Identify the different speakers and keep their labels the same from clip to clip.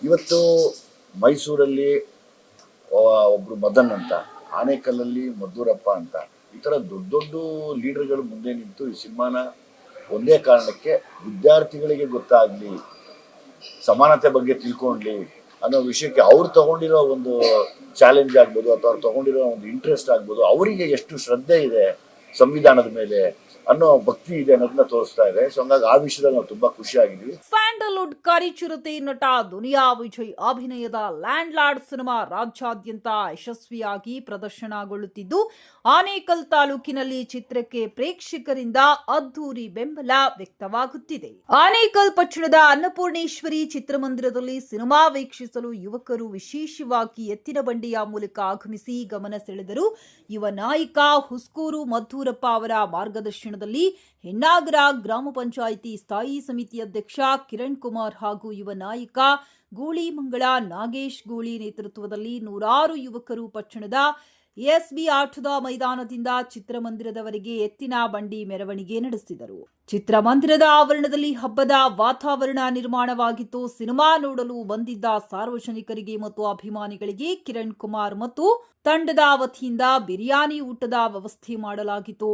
Speaker 1: ಇವತ್ತು ಮೈಸೂರಲ್ಲಿ ಒಬ್ರು ಮದನ್ ಅಂತ ಆನೇಕಲ್ಲಲ್ಲಿ ಮದ್ದೂರಪ್ಪ ಅಂತ, ಈ ತರ ದೊಡ್ಡ ದೊಡ್ಡ ಲೀಡರ್ಗಳು ಮುಂದೆ ನಿಂತು ಈ ಸಿನಿಮಾನ ಒಂದೇ ಕಾರಣಕ್ಕೆ ವಿದ್ಯಾರ್ಥಿಗಳಿಗೆ ಗೊತ್ತಾಗ್ಲಿ, ಸಮಾನತೆ ಬಗ್ಗೆ ತಿಳ್ಕೊಂಡ್ಲಿ ಅನ್ನೋ ವಿಷಯಕ್ಕೆ ಅವ್ರು ತಗೊಂಡಿರೋ ಒಂದು ಚಾಲೆಂಜ್ ಆಗ್ಬೋದು ಅಥವಾ ಅವ್ರು ತಗೊಂಡಿರೋ ಒಂದು ಇಂಟ್ರೆಸ್ಟ್ ಆಗ್ಬೋದು, ಅವರಿಗೆ ಎಷ್ಟು ಶ್ರದ್ಧೆ ಇದೆ ಸಂವಿಧಾನದ ಮೇಲೆ ಅನ್ನೋ ಭಕ್ತಿ ಇದೆ ಅನ್ನೋದನ್ನ ತೋರಿಸ್ತಾ ಇದೆ. ಸೊ, ಹಂಗಾಗಿ ಆ ವಿಷಯದಲ್ಲಿ ನಾವು ತುಂಬಾ ಖುಷಿ ಆಗಿದ್ವಿ
Speaker 2: ಸ್ಯಾಂಡಲ್ವುಡ್ ಕರಿಚಿರತೆ ನಟ ದುನಿಯಾ ವಿಜಯ್ ಅಭಿನಯದ ಲ್ಯಾಂಡ್ ಲಾರ್ಡ್ ಸಿನಿಮಾ ರಾಜ್ಯಾದ್ಯಂತ ಯಶಸ್ವಿಯಾಗಿ ಪ್ರದರ್ಶನಗೊಳ್ಳುತ್ತಿದ್ದು, ಆನೇಕಲ್ ತಾಲೂಕಿನಲ್ಲಿ ಚಿತ್ರಕ್ಕೆ ಪ್ರೇಕ್ಷಕರಿಂದ ಅದ್ದೂರಿ ಬೆಂಬಲ ವ್ಯಕ್ತವಾಗುತ್ತಿದೆ. ಆನೇಕಲ್ ಪಟ್ಟಣದ ಅನ್ನಪೂರ್ಣೇಶ್ವರಿ ಚಿತ್ರಮಂದಿರದಲ್ಲಿ ಸಿನಿಮಾ ವೀಕ್ಷಿಸಲು ಯುವಕರು ವಿಶೇಷವಾಗಿ ಎತ್ತಿನ ಬಂಡಿಯ ಮೂಲಕ ಆಗಮಿಸಿ ಗಮನ ಸೆಳೆದರು. ಯುವ ನಾಯಕ ಹುಸ್ಕೂರು ಮದ್ದೂರಪ್ಪ ಅವರ ಮಾರ್ಗದರ್ಶನದಲ್ಲಿ ಹೆಣ್ಣಾಗರ ಗ್ರಾಮ ಪಂಚಾಯಿತಿ ಸ್ಥಾಯಿ ಸಮಿತಿ ಅಧ್ಯಕ್ಷ ಕಿರಣ್ ಕುಮಾರ್ ಹಾಗೂ ಯುವ ನಾಯಕ ಗೂಳಿಮಂಗಳ ನಾಗೇಶ್ ಗೂಳಿ ನೇತೃತ್ವದಲ್ಲಿ ನೂರಾರು ಯುವಕರು ಪಟ್ಟಣದ ಎಸ್ಬಿ ಆಟದ ಮೈದಾನದಿಂದ ಚಿತ್ರಮಂದಿರದವರೆಗೆ ಎತ್ತಿನ ಬಂಡಿ ಮೆರವಣಿಗೆ ನಡೆಸಿದರು. ಚಿತ್ರಮಂದಿರದ ಆವರಣದಲ್ಲಿ ಹಬ್ಬದ ವಾತಾವರಣ ನಿರ್ಮಾಣವಾಗಿತ್ತು. ಸಿನಿಮಾ ನೋಡಲು ಬಂದಿದ್ದ ಸಾರ್ವಜನಿಕರಿಗೆ ಮತ್ತು ಅಭಿಮಾನಿಗಳಿಗೆ ಕಿರಣ್ ಕುಮಾರ್ ಮತ್ತು ತಂಡದ ವತಿಯಿಂದ ಬಿರಿಯಾನಿ ಊಟದ ವ್ಯವಸ್ಥೆ ಮಾಡಲಾಗಿತ್ತು.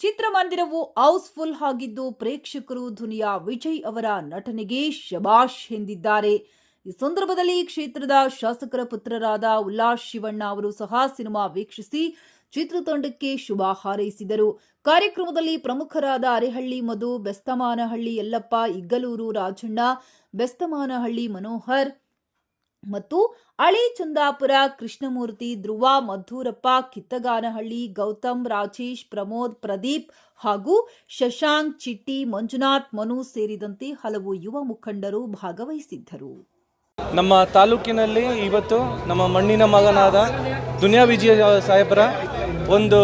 Speaker 2: ಚಿತ್ರಮಂದಿರವು ಹೌಸ್ಫುಲ್ ಆಗಿದ್ದು ಪ್ರೇಕ್ಷಕರು ಧುನಿಯಾ ವಿಜಯ್ ಅವರ ನಟನೆಗೆ ಶಬಾಷ್ ಎಂದಿದ್ದಾರೆ. ಈ ಸಂದರ್ಭದಲ್ಲಿ ಕ್ಷೇತ್ರದ ಶಾಸಕರ ಪುತ್ರರಾದ ಉಲ್ಲಾಸ್ ಶಿವಣ್ಣ ಅವರು ಸಹ ಸಿನಿಮಾ ವೀಕ್ಷಿಸಿ ಚಿತ್ರತಂಡಕ್ಕೆ ಶುಭ ಹಾರೈಸಿದರು. ಕಾರ್ಯಕ್ರಮದಲ್ಲಿ ಪ್ರಮುಖರಾದ ಅರೆಹಳ್ಳಿ ಮಧು, ಬೆಸ್ತಮಾನಹಳ್ಳಿ ಯಲ್ಲಪ್ಪ, ಇಗ್ಗಲೂರು ರಾಜಣ್ಣ, ಬೆಸ್ತಮಾನಹಳ್ಳಿ ಮನೋಹರ್ ಮತ್ತು ಅಳಿ ಚಂದಾಪುರ, ಕೃಷ್ಣಮೂರ್ತಿ, ಧ್ರುವ, ಮಧೂರಪ್ಪ, ಕಿತ್ತಗಾನಹಳ್ಳಿ, ಗೌತಮ್, ರಾಜೇಶ್, ಪ್ರಮೋದ್, ಪ್ರದೀಪ್ ಹಾಗೂ ಶಶಾಂಕ್, ಚಿಟ್ಟಿ, ಮಂಜುನಾಥ್, ಮನು ಸೇರಿದಂತೆ ಹಲವು ಯುವ ಮುಖಂಡರು ಭಾಗವಹಿಸಿದ್ದರು.
Speaker 3: ನಮ್ಮ ತಾಲೂಕಿನಲ್ಲಿ ಇವತ್ತು ನಮ್ಮ ಮಣ್ಣಿನ ಮಗನಾದ ದುನಿಯಾ ವಿಜಯ ಸಾಹೇಬರ ಒಂದು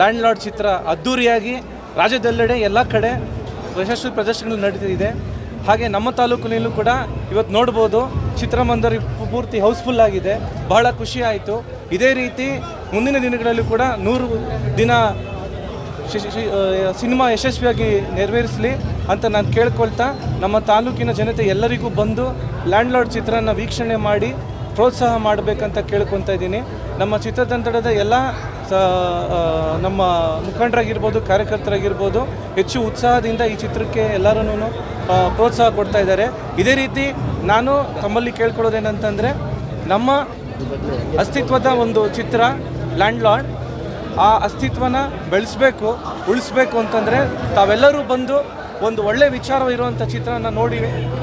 Speaker 3: ಲ್ಯಾಂಡ್ ಲಾರ್ಡ್ ಚಿತ್ರ ಅದ್ದೂರಿಯಾಗಿ ರಾಜ್ಯದೆಲ್ಲೆಡೆ ಎಲ್ಲ ಕಡೆ ಯಶಸ್ವಿ ಪ್ರದರ್ಶನಗಳು ನಡೀತಿದೆ. ಹಾಗೆ ನಮ್ಮ ತಾಲೂಕಿನಲ್ಲೂ ಕೂಡ ಇವತ್ತು ನೋಡ್ಬೋದು. ಚಿತ್ರಮಂದಿರ ಪೂರ್ತಿ ಹೌಸ್ಫುಲ್ ಆಗಿದೆ. ಬಹಳ ಖುಷಿ ಆಯಿತು. ಇದೇ ರೀತಿ ಮುಂದಿನ ದಿನಗಳಲ್ಲೂ ಕೂಡ ನೂರು ದಿನ ಸಿನಿಮಾ ಯಶಸ್ವಿಯಾಗಿ ನೆರವೇರಿಸಲಿ ಅಂತ ನಾನು ಕೇಳ್ಕೊಳ್ತಾ ನಮ್ಮ ತಾಲೂಕಿನ ಜನತೆ ಎಲ್ಲರಿಗೂ ಬಂದು ಲ್ಯಾಂಡ್ ಲಾರ್ಡ್ ಚಿತ್ರನ ವೀಕ್ಷಣೆ ಮಾಡಿ ಪ್ರೋತ್ಸಾಹ ಮಾಡಬೇಕಂತ ಕೇಳ್ಕೊತಾ ಇದ್ದೀನಿ. ನಮ್ಮ ಚಿತ್ರತಂಡದ ಎಲ್ಲ ನಮ್ಮ ಮುಖಂಡರಾಗಿರ್ಬೋದು, ಕಾರ್ಯಕರ್ತರಾಗಿರ್ಬೋದು ಹೆಚ್ಚು ಉತ್ಸಾಹದಿಂದ ಈ ಚಿತ್ರಕ್ಕೆ ಎಲ್ಲರೂ ಪ್ರೋತ್ಸಾಹ ಕೊಡ್ತಾ ಇದ್ದಾರೆ. ಇದೇ ರೀತಿ ನಾನು ತಮ್ಮಲ್ಲಿ ಕೇಳ್ಕೊಳ್ಳೋದೇನಂತಂದರೆ, ನಮ್ಮ ಅಸ್ತಿತ್ವದ ಒಂದು ಚಿತ್ರ ಲ್ಯಾಂಡ್ ಲಾರ್ಡ್ ಆ ಅಸ್ತಿತ್ವನ ಬೆಳೆಸಬೇಕು, ಉಳಿಸ್ಬೇಕು ಅಂತಂದರೆ ತಾವೆಲ್ಲರೂ ಬಂದು ಒಂದು ಒಳ್ಳೆ ವಿಚಾರ ಇರುವಂಥ ಚಿತ್ರನ ನೋಡಿ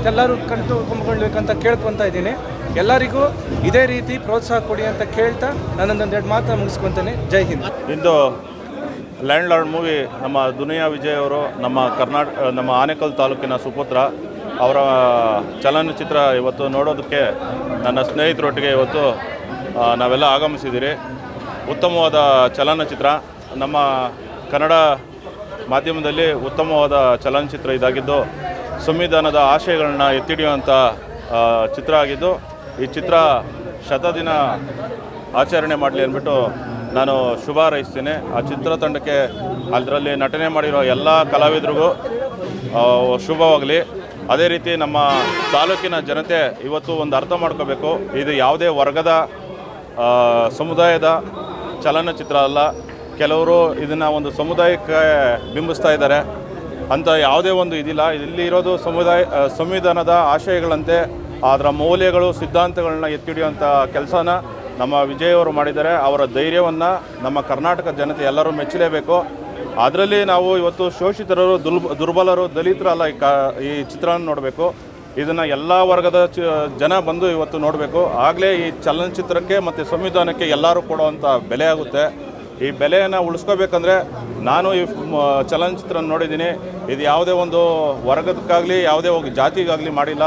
Speaker 3: ಎಲ್ಲರೂ ಕಂಡು ಕುಂಬಿಕೊಳ್ಬೇಕಂತ ಕೇಳ್ಕೊತಾ ಇದ್ದೀನಿ. ಎಲ್ಲರಿಗೂ ಇದೇ ರೀತಿ ಪ್ರೋತ್ಸಾಹ ಕೊಡಿ ಅಂತ ಕೇಳ್ತಾ ನನ್ನೊಂದೆರಡು ಮಾತು ಮುಗಿಸ್ಕೊತೇನೆ. ಜೈ ಹಿಂದ್.
Speaker 4: ಇಂದು ಲ್ಯಾಂಡ್ ಲಾರ್ಡ್ ಮೂವಿ ನಮ್ಮ ದುನಿಯಾ ವಿಜಯ್ ಅವರು, ನಮ್ಮ ಕರ್ನಾಟಕ ನಮ್ಮ ಆನೇಕಲ್ ತಾಲೂಕಿನ ಸುಪುತ್ರ ಅವರ ಚಲನಚಿತ್ರ ಇವತ್ತು ನೋಡೋದಕ್ಕೆ ನನ್ನ ಸ್ನೇಹಿತರೊಟ್ಟಿಗೆ ಇವತ್ತು ನಾವೆಲ್ಲ ಆಗಮಿಸಿದ್ದೀರಿ. ಉತ್ತಮವಾದ ಚಲನಚಿತ್ರ. ನಮ್ಮ ಕನ್ನಡ ಮಾಧ್ಯಮದಲ್ಲಿ ಉತ್ತಮವಾದ ಚಲನಚಿತ್ರ ಇದಾಗಿದ್ದು, ಸಂವಿಧಾನದ ಆಶಯಗಳನ್ನ ಎತ್ತಿಡಿಯುವಂಥ ಚಿತ್ರ ಆಗಿದ್ದು, ಈ ಚಿತ್ರ ಶತದಿನ ಆಚರಣೆ ಮಾಡಲಿ ಅಂದ್ಬಿಟ್ಟು ನಾನು ಶುಭ ಹಾರೈಸ್ತೀನಿ. ಆ ಚಿತ್ರತಂಡಕ್ಕೆ ಅದರಲ್ಲಿ ನಟನೆ ಮಾಡಿರೋ ಎಲ್ಲ ಕಲಾವಿದರಿಗೂ ಶುಭವಾಗಲಿ. ಅದೇ ರೀತಿ ನಮ್ಮ ತಾಲೂಕಿನ ಜನತೆ ಇವತ್ತು ಒಂದು ಅರ್ಥ ಮಾಡ್ಕೋಬೇಕು. ಇದು ಯಾವುದೇ ವರ್ಗದ ಸಮುದಾಯದ ಚಲನಚಿತ್ರ ಅಲ್ಲ. ಕೆಲವರು ಇದನ್ನು ಒಂದು ಸಮುದಾಯಕ್ಕೆ ಬಿಂಬಿಸ್ತಾ ಇದ್ದಾರೆ ಅಂತ ಯಾವುದೇ ಒಂದು ಇದಿಲ್ಲ. ಇಲ್ಲಿ ಇರೋದು ಸಮುದಾಯ ಸಂವಿಧಾನದ ಆಶಯಗಳಂತೆ ಅದರ ಮೌಲ್ಯಗಳು, ಸಿದ್ಧಾಂತಗಳನ್ನ ಎತ್ತಿಡಿಯುವಂಥ ಕೆಲಸನ ನಮ್ಮ ವಿಜಯವರು ಮಾಡಿದ್ದಾರೆ. ಅವರ ಧೈರ್ಯವನ್ನು ನಮ್ಮ ಕರ್ನಾಟಕ ಜನತೆ ಎಲ್ಲರೂ ಮೆಚ್ಚಲೇಬೇಕು. ಅದರಲ್ಲಿ ನಾವು ಇವತ್ತು ಶೋಷಿತರರು ದುರ್ಬ, ದುರ್ಬಲರು, ದಲಿತರಲ್ಲ ಈ ಕ, ಈ ಚಿತ್ರವನ್ನು ನೋಡಬೇಕು. ಇದನ್ನು ಎಲ್ಲ ವರ್ಗದ ಜನ ಬಂದು ಇವತ್ತು ನೋಡಬೇಕು. ಆಗಲೇ ಈ ಚಲನಚಿತ್ರಕ್ಕೆ ಮತ್ತು ಸಂವಿಧಾನಕ್ಕೆ ಎಲ್ಲರೂ ಕೊಡುವಂಥ ಬೆಲೆ ಆಗುತ್ತೆ. ಈ ಬೆಲೆಯನ್ನು ಉಳಿಸ್ಕೋಬೇಕಂದ್ರೆ ನಾನು ಈ ಚಲನಚಿತ್ರ ನೋಡಿದ್ದೀನಿ. ಇದು ಯಾವುದೇ ಒಂದು ವರ್ಗದಕ್ಕಾಗಲಿ ಯಾವುದೇ ಒಂದು ಜಾತಿಗಾಗಲಿ ಮಾಡಿಲ್ಲ.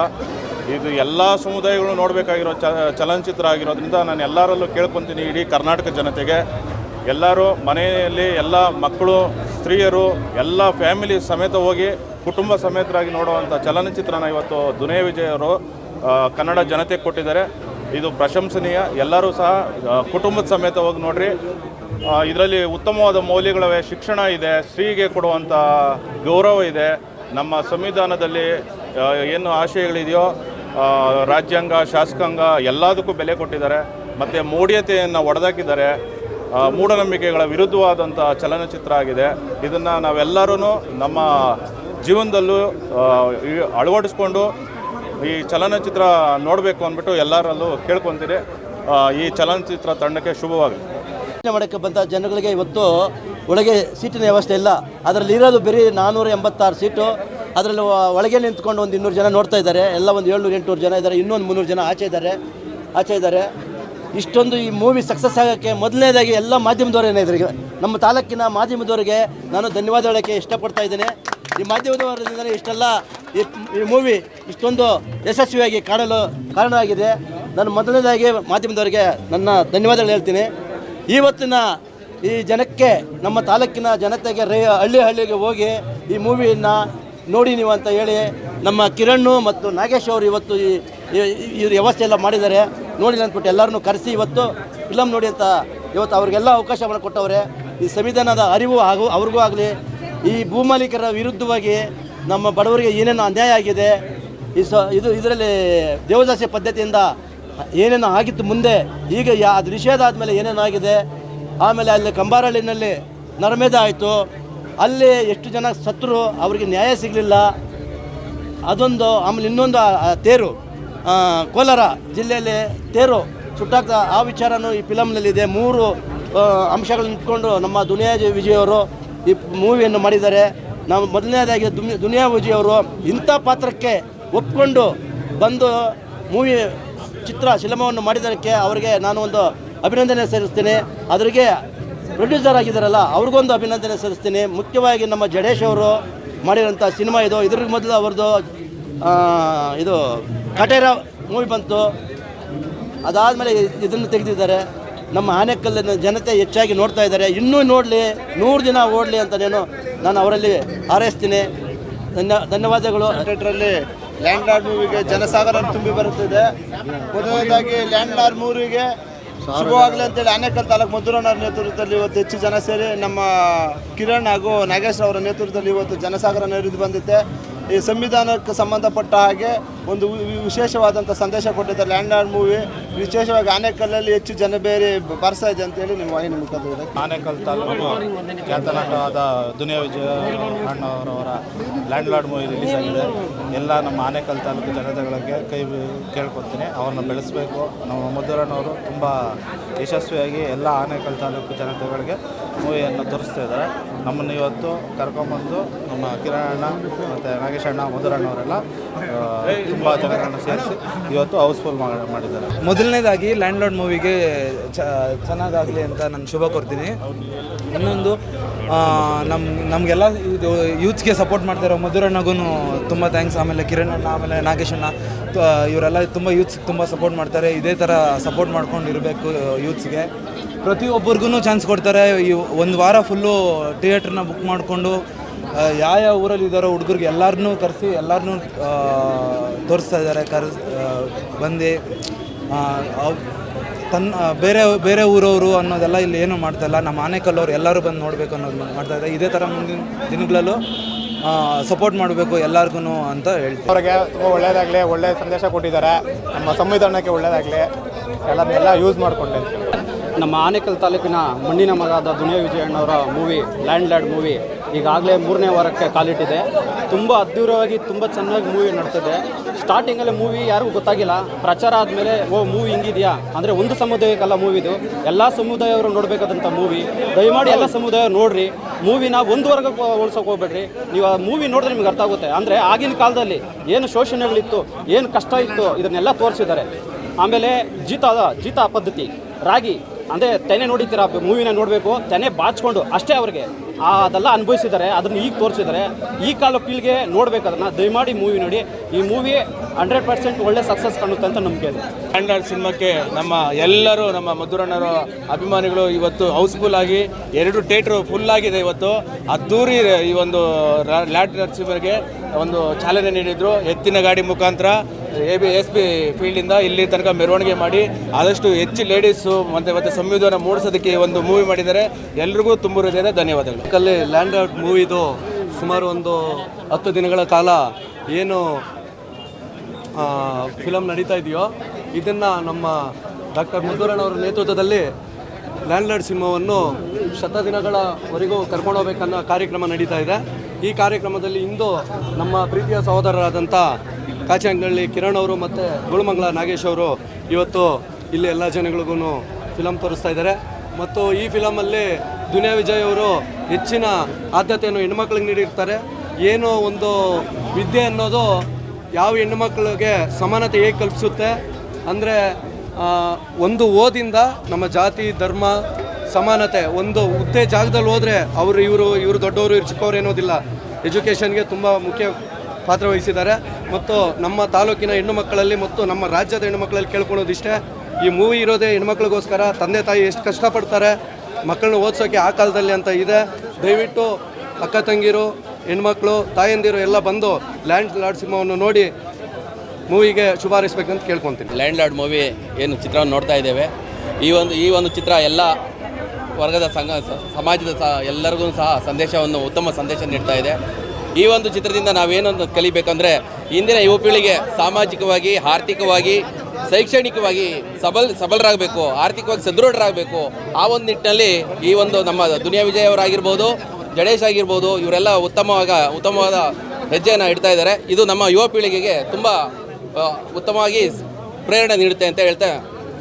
Speaker 4: ಇದು ಎಲ್ಲ ಸಮುದಾಯಗಳು ನೋಡಬೇಕಾಗಿರೋ ಚಲನಚಿತ್ರ ಆಗಿರೋದ್ರಿಂದ ನಾನು ಎಲ್ಲರಲ್ಲೂ ಕೇಳ್ಕೊತೀನಿ ಇಡೀ ಕರ್ನಾಟಕ ಜನತೆಗೆ. ಎಲ್ಲರೂ ಮನೆಯಲ್ಲಿ ಎಲ್ಲ ಮಕ್ಕಳು, ಸ್ತ್ರೀಯರು, ಎಲ್ಲ ಫ್ಯಾಮಿಲಿ ಸಮೇತ ಹೋಗಿ ಕುಟುಂಬ ಸಮೇತರಾಗಿ ನೋಡುವಂಥ ಚಲನಚಿತ್ರನ ಇವತ್ತು ದುನೇ ವಿಜಯ್ ಅವರು ಕನ್ನಡ ಜನತೆಗೆ ಕೊಟ್ಟಿದ್ದಾರೆ. ಇದು ಪ್ರಶಂಸನೀಯ. ಎಲ್ಲರೂ ಸಹ ಕುಟುಂಬದ ಸಮೇತ ಹೋಗಿ ನೋಡ್ರಿ. ಇದರಲ್ಲಿ ಉತ್ತಮವಾದ ಮೌಲ್ಯಗಳವೇ ಶಿಕ್ಷಣ ಇದೆ, ಸ್ತ್ರೀಗೆ ಕೊಡುವಂಥ ಗೌರವ ಇದೆ. ನಮ್ಮ ಸಂವಿಧಾನದಲ್ಲಿ ಏನು ಆಶಯಗಳಿದೆಯೋ ರಾಜ್ಯಾಂಗ, ಶಾಸಕಾಂಗ ಎಲ್ಲದಕ್ಕೂ ಬೆಲೆ ಕೊಟ್ಟಿದ್ದಾರೆ. ಮತ್ತು ಮೋಡಿಯತೆಯನ್ನು ಒಡೆದಾಕಿದ್ದಾರೆ. ಮೂಢನಂಬಿಕೆಗಳ ವಿರುದ್ಧವಾದಂಥ ಚಲನಚಿತ್ರ ಆಗಿದೆ. ಇದನ್ನು ನಾವೆಲ್ಲರೂ ನಮ್ಮ ಜೀವನದಲ್ಲೂ ಅಳವಡಿಸ್ಕೊಂಡು ಈ ಚಲನಚಿತ್ರ ನೋಡಬೇಕು ಅಂದ್ಬಿಟ್ಟು ಎಲ್ಲರಲ್ಲೂ ಕೇಳ್ಕೊತೀನಿ ಈ ಚಲನಚಿತ್ರ ತಂಡಕ್ಕೆ ಶುಭವಾಗಲಿ.
Speaker 5: ಮಾಡೋಕ್ಕೆ ಬಂದ ಜನಗಳಿಗೆ ಇವತ್ತು ಒಳಗೆ ಸೀಟಿನ ವ್ಯವಸ್ಥೆ ಇಲ್ಲ. ಅದರಲ್ಲಿ ಇರೋದು ಬರೀ ನಾನ್ನೂರ ಎಂಬತ್ತಾರು ಸೀಟು. ಅದರಲ್ಲಿ ಒಳಗೆ ನಿಂತ್ಕೊಂಡು ಒಂದು ಇನ್ನೂರು ಜನ ನೋಡ್ತಾ ಇದ್ದಾರೆ. ಎಲ್ಲ ಒಂದು ಏಳ್ನೂರು, ಎಂಟುನೂರು ಜನ ಇದ್ದಾರೆ. ಇನ್ನೊಂದು ಮುನ್ನೂರು ಜನ ಆಚೆ ಇದ್ದಾರೆ. ಆಚೆ ಇದ್ದಾರೆ. ಇಷ್ಟೊಂದು ಈ ಮೂವಿ ಸಕ್ಸಸ್ ಆಗೋಕ್ಕೆ ಮೊದಲನೇದಾಗಿ ಎಲ್ಲ ಮಾಧ್ಯಮದವರು ಏನಿದ್ರು ನಮ್ಮ ತಾಲೂಕಿನ ಮಾಧ್ಯಮದವರಿಗೆ ನಾನು ಧನ್ಯವಾದ ಹೇಳೋಕ್ಕೆ ಇಷ್ಟಪಡ್ತಾ ಇದ್ದೇನೆ. ಈ ಮಾಧ್ಯಮದವರಿಂದ ಇಷ್ಟೆಲ್ಲ ಈ ಮೂವಿ ಇಷ್ಟೊಂದು ಯಶಸ್ವಿಯಾಗಿ ಕಾಣಲು ಕಾರಣ ಆಗಿದೆ. ನಾನು ಮೊದಲನೇದಾಗಿ ಮಾಧ್ಯಮದವರಿಗೆ ನನ್ನ ಧನ್ಯವಾದಗಳು ಹೇಳ್ತೀನಿ. ಇವತ್ತಿನ ಈ ಜನಕ್ಕೆ, ನಮ್ಮ ತಾಲೂಕಿನ ಜನತೆಗೆ ರೈ, ಹಳ್ಳಿ ಹಳ್ಳಿಗೆ ಹೋಗಿ ಈ ಮೂವಿಯನ್ನು ನೋಡಿ ನೀವು ಅಂತ ಹೇಳಿ ನಮ್ಮ ಕಿರಣ್ ಮತ್ತು ನಾಗೇಶ್ ಅವರು ಇವತ್ತು ಈ ಈ ವ್ಯವಸ್ಥೆ ಎಲ್ಲ ಮಾಡಿದ್ದಾರೆ. ನೋಡಿ ಅಂದ್ಬಿಟ್ಟು ಎಲ್ಲರನ್ನು ಕರೆಸಿ ಇವತ್ತು ಫಿಲಮ್ ನೋಡಿ ಅಂತ ಇವತ್ತು ಅವ್ರಿಗೆಲ್ಲ ಅವಕಾಶವನ್ನು ಕೊಟ್ಟವ್ರೆ. ಈ ಸಂವಿಧಾನದ ಅರಿವು ಹಾಗೂ ಅವ್ರಿಗೂ ಆಗಲಿ, ಈ ಭೂಮಾಲೀಕರ ವಿರುದ್ಧವಾಗಿ ನಮ್ಮ ಬಡವರಿಗೆ ಏನೇನು ಅನ್ಯಾಯ ಆಗಿದೆ, ಈ ಸ, ಇದು, ಇದರಲ್ಲಿ ದೇವದಾಸಿ ಪದ್ಧತಿಯಿಂದ ಏನೇನು ಆಗಿತ್ತು ಮುಂದೆ, ಈಗ ಯಾ, ಅದು ನಿಷೇಧ ಆದಮೇಲೆ ಏನೇನಾಗಿದೆ ಆಮೇಲೆ ಅಲ್ಲಿ ಕಂಬಾರಳ್ಳಿನಲ್ಲಿ ನರಮೇಧ ಆಯಿತು, ಅಲ್ಲಿ ಎಷ್ಟು ಜನ ಸತ್ರು ಅವರಿಗೆ ನ್ಯಾಯ ಸಿಗಲಿಲ್ಲ, ಅದೊಂದು, ಆಮೇಲೆ ಇನ್ನೊಂದು ತೇರು ಕೋಲಾರ ಜಿಲ್ಲೆಯಲ್ಲಿ ತೇರು ಸುಟ್ಟಾಕ್ತ ಆ ವಿಚಾರನೂ ಈ ಫಿಲಮ್ನಲ್ಲಿದೆ ಮೂರು ಅಂಶಗಳನ್ನ ಇಟ್ಕೊಂಡು ನಮ್ಮ ದುನಿಯಾ ವಿಜಯವರು ಈ ಮೂವಿಯನ್ನು ಮಾಡಿದ್ದಾರೆ. ನಾವು ಮೊದಲನೇದಾಗಿ ದುನಿ, ದುನಿಯಾ ವಿಜಯವರು ಇಂಥ ಪಾತ್ರಕ್ಕೆ ಒಪ್ಕೊಂಡು ಬಂದು ಮೂವಿ ಚಿತ್ರ ಶಿಲಮವನ್ನು ಮಾಡಿದ್ದಕ್ಕೆ ಅವರಿಗೆ ನಾನು ಒಂದು ಅಭಿನಂದನೆ ಸಲ್ಲಿಸ್ತೀನಿ. ಅದರಿಗೆ ಪ್ರೊಡ್ಯೂಸರ್ ಆಗಿದ್ದಾರಲ್ಲ, ಅವ್ರಿಗೊಂದು ಅಭಿನಂದನೆ ಸಲ್ಲಿಸ್ತೀನಿ. ಮುಖ್ಯವಾಗಿ ನಮ್ಮ ಜಡೇಶ್ ಅವರು ಮಾಡಿರೋಂಥ ಸಿನಿಮಾ ಇದು. ಇದ್ರ ಮೊದಲು ಅವ್ರದ್ದು ಇದು ಕಟೇರ ಮೂವಿ ಬಂತು. ಅದಾದಮೇಲೆ ಇದನ್ನು ತೆಗೆದಿದ್ದಾರೆ. ನಮ್ಮ ಆನೆಕಲ್ಲಿನ ಜನತೆ ಹೆಚ್ಚಾಗಿ ನೋಡ್ತಾ ಇದ್ದಾರೆ. ಇನ್ನೂ ನೋಡಲಿ, ನೂರು ದಿನ ಓಡಲಿ ಅಂತ ನಾನು ಅವರಲ್ಲಿ ಹಾರೈಸ್ತೀನಿ. ಧನ್ಯ, ಧನ್ಯವಾದಗಳು.
Speaker 6: ಥಿಯೇಟ್ರಲ್ಲಿ ಲ್ಯಾಂಡ್ ಲಾರ್ಡ್ ಮೂವಿಗೆ ಜನಸಾಗರ ತುಂಬಿ ಬರುತ್ತಿದೆ. ಮೊದಲನೇದಾಗಿ ಲ್ಯಾಂಡ್ ಲಾರ್ಡ್ ಮೂವಿಗೆ ಶುಭವಾಗಲಿ ಅಂತೇಳಿ ಆನೇಕಲ್ ತಾಲೂಕು ಮಧುರಣ್ಣವ್ರ ನೇತೃತ್ವದಲ್ಲಿ ಇವತ್ತು ಹೆಚ್ಚು ಜನ ಸೇರಿ ನಮ್ಮ ಕಿರಣ್ ಹಾಗೂ ನಾಗೇಶ್ ಅವರ ನೇತೃತ್ವದಲ್ಲಿ ಇವತ್ತು ಜನಸಾಗರ ನಡೆದು ಬಂದಿದೆ. ಈ ಸಂವಿಧಾನಕ್ಕೆ ಸಂಬಂಧಪಟ್ಟ ಹಾಗೆ ಒಂದು ವಿಶೇಷವಾದಂಥ ಸಂದೇಶ ಕೊಟ್ಟಿದ್ದಾರೆ. ಲ್ಯಾಂಡ್ ಲಾರ್ಡ್ ಮೂವಿ ವಿಶೇಷವಾಗಿ ಆನೇಕಲ್ಲಲ್ಲಿ ಹೆಚ್ಚು ಜನ ಬೇರೆ ಬರ್ಸಾ ಇದೆ ಅಂತೇಳಿ ನಿಮ್ಮ ವಾಹಿನಿ ಮುಖಾಂತರ
Speaker 7: ಆನೇಕಲ್ ತಾಲೂಕು ಖ್ಯಾತ ನಟವಾದ ದುನಿಯಾ ವಿಜಯ ಅಣ್ಣವರವರ ಲ್ಯಾಂಡ್ ಲಾರ್ಡ್ ಮೂವಿ ರಿಲೀಸ್ ಆಗಿದೆ. ಎಲ್ಲ ನಮ್ಮ ಆನೇಕಲ್ ತಾಲೂಕು ಜನತೆಗಳಿಗೆ ಕೈ ಕೇಳ್ಕೊತೀನಿ ಅವ್ರನ್ನ ಬೆಳೆಸಬೇಕು. ನಮ್ಮ ಮಧುರಣ್ಣವರು ತುಂಬ ಯಶಸ್ವಿಯಾಗಿ ಎಲ್ಲ ಆನೇಕಲ್ ತಾಲೂಕು ಜನತೆಗಳಿಗೆ ಮೂವಿಯನ್ನು ತೋರಿಸ್ತಾ ಇದ್ದಾರೆ. ನಮ್ಮನ್ನು ಇವತ್ತು ಕರ್ಕೊಂಬಂದು ನಮ್ಮ ಕಿರಣ್ ಅಣ್ಣ ಮತ್ತು ನಾಗೇಶ್ ಅಣ್ಣ ಮಧುರಣ್ಣವರೆಲ್ಲ ತುಂಬ ಜನಗಳನ್ನು ಸೇರಿಸಿ ಇವತ್ತು ಹೌಸ್ಫುಲ್ ಮಾಡಿದ್ದಾರೆ.
Speaker 3: ಮೊದಲನೇದಾಗಿ ಲ್ಯಾಂಡ್ ಲಾರ್ಡ್ ಮೂವಿಗೆ ಚೆನ್ನಾಗಾಗಲಿ ಅಂತ ನಾನು ಶುಭ ಕೊಡ್ತೀನಿ ಇನ್ನೊಂದು ನಮ್ಮ ನಮಗೆಲ್ಲ ಇದು ಯೂತ್ಗೆ ಸಪೋರ್ಟ್ ಮಾಡ್ತಾರೋ ಮಧುರಣ್ಣಗೂ ತುಂಬ ಥ್ಯಾಂಕ್ಸ್. ಆಮೇಲೆ ಕಿರಣ್ ಅಣ್ಣ ಆಮೇಲೆ ನಾಗೇಶಣ್ಣ ಇವರೆಲ್ಲ ತುಂಬ ಯೂತ್ಸ್ ತುಂಬ ಸಪೋರ್ಟ್ ಮಾಡ್ತಾರೆ. ಇದೇ ಥರ ಸಪೋರ್ಟ್ ಮಾಡ್ಕೊಂಡು ಇರಬೇಕು ಯೂತ್ಸ್ಗೆ ಪ್ರತಿಯೊಬ್ಬರಿಗೂ ಚಾನ್ಸ್ ಕೊಡ್ತಾರೆ. ಒಂದು ವಾರ ಫುಲ್ಲು ಥಿಯೇಟ್ರನ್ನ ಬುಕ್ ಮಾಡಿಕೊಂಡು ಯಾವ ಯಾವ ಊರಲ್ಲಿ ಇದ್ದಾರೋ ಹುಡುಗರಿಗೆ ಎಲ್ಲರನ್ನೂ ಕರೆಸಿ ಎಲ್ಲರನ್ನೂ ತೋರಿಸ್ತಾ ಇದ್ದಾರೆ ಕರ್ ಬಂದು ತನ್ನ ಬೇರೆ ಬೇರೆ ಊರವರು ಅನ್ನೋದೆಲ್ಲ ಇಲ್ಲಿ ಏನೂ ಮಾಡ್ತಾ ಇಲ್ಲ. ನಮ್ಮ ಆನೇಕಲ್ಲವ್ರು ಎಲ್ಲರೂ ಬಂದು ನೋಡಬೇಕು ಅನ್ನೋದು ಮಾಡ್ತಾ ಇದ್ದಾರೆ. ಇದೇ ಥರ ಮುಂದಿನ ದಿನಗಳಲ್ಲೂ ಸಪೋರ್ಟ್ ಮಾಡಬೇಕು ಎಲ್ಲರಿಗೂ ಅಂತ ಹೇಳ್ತೀನಿ.
Speaker 7: ಅವರಿಗೆ ತುಂಬ ಒಳ್ಳೆಯದಾಗಲಿ ಒಳ್ಳೆ ಸಂದೇಶ ಕೊಟ್ಟಿದ್ದಾರೆ. ನಮ್ಮ ಸಂವಿಧಾನಕ್ಕೆ ಒಳ್ಳೆಯದಾಗಲಿ ಎಲ್ಲದನ್ನೆಲ್ಲ ಯೂಸ್ ಮಾಡಿಕೊಂಡೆ
Speaker 8: ನಮ್ಮ ಆನೇಕಲ್ ತಾಲೂಕಿನ ಮಣ್ಣಿನ ಮಗಾದ ದುನಿಯಾ ವಿಜಯಣ್ಣವರ ಮೂವಿ ಲ್ಯಾಂಡ್ ಲ್ಯಾಡ್ ಮೂವಿ ಈಗಾಗಲೇ ಮೂರನೇ ವಾರಕ್ಕೆ ಕಾಲಿಟ್ಟಿದೆ. ತುಂಬ ಅದ್ಧೂರವಾಗಿ, ತುಂಬ ಚೆನ್ನಾಗಿ ಮೂವಿ ನಡ್ತಿದೆ. ಸ್ಟಾರ್ಟಿಂಗಲ್ಲಿ ಮೂವಿ ಯಾರಿಗೂ ಗೊತ್ತಾಗಿಲ್ಲ. ಪ್ರಚಾರ ಆದಮೇಲೆ, ಓ ಮೂವಿ ಹಿಂಗಿದೆಯಾ? ಅಂದರೆ ಒಂದು ಸಮುದಾಯಕ್ಕಲ್ಲ ಮೂವಿದು ಎಲ್ಲ ಸಮುದಾಯವರು ನೋಡಬೇಕಾದಂಥ ಮೂವಿ ದಯಮಾಡಿ ಎಲ್ಲ ಸಮುದಾಯ ನೋಡ್ರಿ. ಮೂವಿನ ಒಂದು ವರ್ಗಕ್ಕೆ ಹೋಲ್ಸೋಕೆ ಹೋಗ್ಬೇಡ್ರಿ. ನೀವು ಆ ಮೂವಿ ನೋಡಿದ್ರೆ ನಿಮ್ಗೆ ಅರ್ಥ ಆಗುತ್ತೆ. ಅಂದರೆ ಆಗಿನ ಕಾಲದಲ್ಲಿ ಏನು ಶೋಷಣೆಗಳಿತ್ತು, ಏನು ಕಷ್ಟ ಇತ್ತು, ಇದನ್ನೆಲ್ಲ ತೋರಿಸಿದ್ದಾರೆ. ಆಮೇಲೆ ಜೀತ ಜೀತ ಪದ್ಧತಿ. ರಾಗಿ. ಅಂದರೆ ತೆನೆ ನೋಡಿದ್ದೀರಾ, ಮೂವಿನ ನೋಡಬೇಕು, ತೆನೆ ಬಾಚ್ಕೊಂಡು ಅಷ್ಟೇ ಅವ್ರಿಗೆ. ಆ, ಅದೆಲ್ಲ ಅನುಭವಿಸಿದ್ದಾರೆ, ಅದನ್ನು ಈಗ ತೋರಿಸಿದ್ದಾರೆ. ಈ ಕಾಲ ಪೀಳಿಗೆ ನೋಡಬೇಕು ಅದನ್ನು, ದಯಮಾಡಿ ಮೂವಿ ನೋಡಿ. ಈ ಮೂವಿ ಹಂಡ್ರೆಡ್ ಪರ್ಸೆಂಟ್ ಒಳ್ಳೆ ಸಕ್ಸಸ್ ಕಾಣುತ್ತೆ ಅಂತ ನಂಬಿಕೆ ಇದೆ.
Speaker 3: ಸ್ಟ್ಯಾಂಡರ್ಡ್ ಸಿನಿಮಾಕ್ಕೆ ನಮ್ಮ ಎಲ್ಲರೂ, ನಮ್ಮ ಮಧುರಣ್ಣರ, ಅಭಿಮಾನಿಗಳು ಇವತ್ತು ಹೌಸ್ಫುಲ್ ಆಗಿ, ಎರಡು ಥಿಯೇಟ್ರು ಫುಲ್ ಆಗಿದೆ ಇವತ್ತು. ಅದ್ದೂರಿ ಈ ಒಂದು ಲ್ಯಾಟ್ ನರಸಿಂಹರಿಗೆ ಒಂದು ಚಾಲನೆ ನೀಡಿದರು. ಎತ್ತಿನ ಗಾಡಿ ಮುಖಾಂತರ ಎ ಬಿ, ಎಸ್ ಬಿ ಫೀಲ್ಡಿಂದ ಇಲ್ಲಿ ತನಕ ಮೆರವಣಿಗೆ ಮಾಡಿ ಆದಷ್ಟು ಹೆಚ್ಚು ಲೇಡೀಸು ಮತ್ತು ಮತ್ತು ಸಂವಿಧಾನ ಮೂಡಿಸೋದಕ್ಕೆ ಒಂದು ಮೂವಿ ಮಾಡಿದ್ದಾರೆ. ಎಲ್ರಿಗೂ ತುಂಬ ಹೃದಯದ ಧನ್ಯವಾದಗಳು.
Speaker 5: ಕಲ್ಲಿ ಲ್ಯಾಂಡ್ ಔಟ್ ಮೂವಿದು ಸುಮಾರು ಒಂದು ಹತ್ತು ದಿನಗಳ ಕಾಲ ಏನು
Speaker 9: ಫಿಲಮ್ ನಡೀತಾ ಇದೆಯೋ, ಇದನ್ನು ನಮ್ಮ ಡಾಕ್ಟರ್ ಮಧುರಣ್ಣವರ ನೇತೃತ್ವದಲ್ಲಿ ಲ್ಯಾಂಡ್ಲಾರ್ಡ್ ಸಿನಿಮಾವನ್ನು ಶತದಿನಗಳವರೆಗೂ ಕರ್ಕೊಂಡು ಹೋಗ್ಬೇಕನ್ನೋ ಕಾರ್ಯಕ್ರಮ ನಡೀತಾ ಇದೆ. ಈ ಕಾರ್ಯಕ್ರಮದಲ್ಲಿ ಇಂದು ನಮ್ಮ ಪ್ರೀತಿಯ ಸಹೋದರರಾದಂಥ ಕಾಚಂಗಳ್ಳಿ ಕಿರಣ್ ಅವರು ಮತ್ತು ಗುಳುಮಂಗಲ ನಾಗೇಶ್ ಅವರು ಇವತ್ತು ಇಲ್ಲಿ ಎಲ್ಲ ಜನಗಳಿಗೂ ಫಿಲಮ್ ತೋರಿಸ್ತಾ ಇದ್ದಾರೆ. ಮತ್ತು ಈ ಫಿಲಮಲ್ಲಿ ದುನಿಯಾ ವಿಜಯ್ ಅವರು ಹೆಚ್ಚಿನ ಆದ್ಯತೆಯನ್ನು ಹೆಣ್ಮಕ್ಳಿಗೆ ನೀಡಿರ್ತಾರೆ. ಏನೋ ಒಂದು ವಿದ್ಯೆ ಅನ್ನೋದು ಯಾವ ಹೆಣ್ಣುಮಕ್ಳಿಗೆ ಸಮಾನತೆ ಹೇಗೆ ಕಲ್ಪಿಸುತ್ತೆ ಅಂದರೆ ಒಂದು ಓದಿಂದ ನಮ್ಮ ಜಾತಿ, ಧರ್ಮ, ಸಮಾನತೆ ಒಂದು ಹುದ್ದೆ ಜಾಗದಲ್ಲಿ ಹೋದರೆ ಅವರು ಇವರು ಇವರು ದೊಡ್ಡವರು, ಇವ್ರು ಚಿಕ್ಕವರು ಏನೋದಿಲ್ಲ ಎಜುಕೇಷನ್ಗೆ ತುಂಬ ಮುಖ್ಯ ಪಾತ್ರ ವಹಿಸಿದ್ದಾರೆ. ಮತ್ತು ನಮ್ಮ ತಾಲೂಕಿನ ಹೆಣ್ಣು ಮಕ್ಕಳಲ್ಲಿ ಮತ್ತು ನಮ್ಮ ರಾಜ್ಯದ ಹೆಣ್ಣು ಮಕ್ಕಳಲ್ಲಿ ಕೇಳ್ಕೊಳೋದಿಷ್ಟೇ ಈ ಮೂವಿ ಇರೋದೇ ಹೆಣ್ಮಕ್ಳಿಗೋಸ್ಕರ ತಂದೆ ತಾಯಿ ಎಷ್ಟು ಕಷ್ಟಪಡ್ತಾರೆ, ಮಕ್ಕಳನ್ನ ಓದಿಸೋಕ್ಕೆ ಆ ಕಾಲದಲ್ಲಿ ಅಂತ ಇದೆ. ದಯವಿಟ್ಟು ಅಕ್ಕ ತಂಗಿರು ಹೆಣ್ಮಕ್ಳು ತಾಯಂದಿರು ಎಲ್ಲ ಬಂದು ಲ್ಯಾಂಡ್ ಲಾರ್ಡ್ ಸಿನಿಮಾವನ್ನು ನೋಡಿ ಮೂವಿಗೆ ಶುಭ ಕೇಳ್ಕೊತೀನಿ.
Speaker 10: ಲ್ಯಾಂಡ್ ಲಾರ್ಡ್ ಮೂವಿ ಏನು ಚಿತ್ರವನ್ನು ನೋಡ್ತಾ ಇದ್ದೇವೆ. ಈ ಒಂದು ಈ ಒಂದು ಚಿತ್ರ ಎಲ್ಲ ವರ್ಗದ ಸಮಾಜದ ಸಹ ಎಲ್ಲರಿಗೂ ಸಹ ಸಂದೇಶವನ್ನು, ಉತ್ತಮ ಸಂದೇಶ ನೀಡ್ತಾ ಇದೆ. ಈ ಒಂದು ಚಿತ್ರದಿಂದ ನಾವೇನೊಂದು ಕಲಿಬೇಕಂದ್ರೆ ಇಂದಿನ ಯುವ ಪೀಳಿಗೆ ಸಾಮಾಜಿಕವಾಗಿ, ಆರ್ಥಿಕವಾಗಿ, ಶೈಕ್ಷಣಿಕವಾಗಿ ಸಬಲ್, ಸಬಲರಾಗಬೇಕು, ಆರ್ಥಿಕವಾಗಿ ಸದೃಢರಾಗಬೇಕು. ಆ ಒಂದು ನಿಟ್ಟಿನಲ್ಲಿ ಈ ಒಂದು ನಮ್ಮ ದುನಿಯಾ ವಿಜಯ್ ಅವರಾಗಿರ್ಬೋದು, ಜಡೇಶ್ ಆಗಿರ್ಬೋದು, ಇವರೆಲ್ಲ ಉತ್ತಮವಾಗ, ಉತ್ತಮವಾದ ಹೆಜ್ಜೆಯನ್ನು ಇಡ್ತಾ ಇದ್ದಾರೆ. ಇದು ನಮ್ಮ ಯುವ ಪೀಳಿಗೆಗೆ ತುಂಬ ಉತ್ತಮವಾಗಿ ಪ್ರೇರಣೆ ನೀಡುತ್ತೆ ಅಂತ ಹೇಳ್ತಾ